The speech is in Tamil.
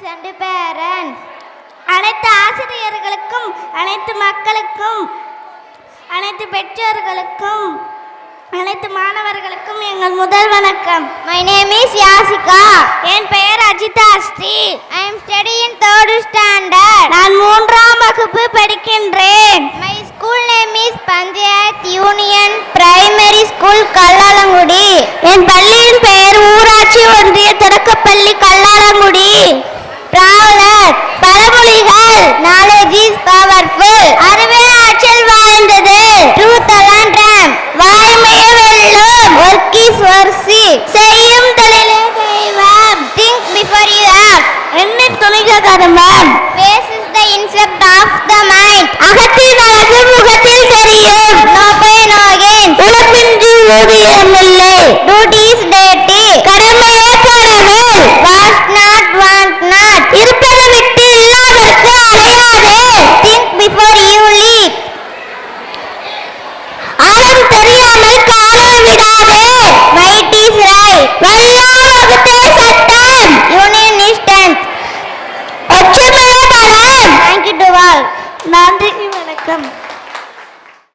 டீச்சர்ஸ் அண்ட் பேரண்ட்ஸ் அனைத்து ஆசிரியர்களுக்கும் அனைத்து மக்களுக்கும் அனைத்து பெற்றோர்களுக்கும் அனைத்து மாணவர்களுக்கும் எங்கள் முதல் வணக்கம். மை நேம் இஸ் யாசிகா என் பெயர் Ajitha Sri I'm studying third standard நான் மூன்றாம் வகுப்பு படிக்கின்றேன். My school name is panchayat union primary school Kallalangudi என் பள்ளியின் பெயர் ஊராட்சி ஒன்றிய தொடக்கப்பள்ளி இஸ் பவர்ஃபுல் அறிவே ஆற்றல் வாய்ந்தது. ட்ரூத் அலாண்ட்ரம் வாய்மைய வெல்லும். ஒர்க் இஸ் வர்சி செய்யும் தொழிலே தெய்வம். திங்க் பிஃபோர் யூ ஆக்ட் என்ன துணிக கருமம். ஃபேஸ் இஸ் த இன்செப்ட் ஆஃப் த மைண்ட் அகத்தின் அழகு முகத்தில் தெரியும். நோ பை நோ கெயின் உழைப்பின்றி ஊதியம் இல்லை. டியூட்டி இஸ் டேட்டி நன்றி வணக்கம்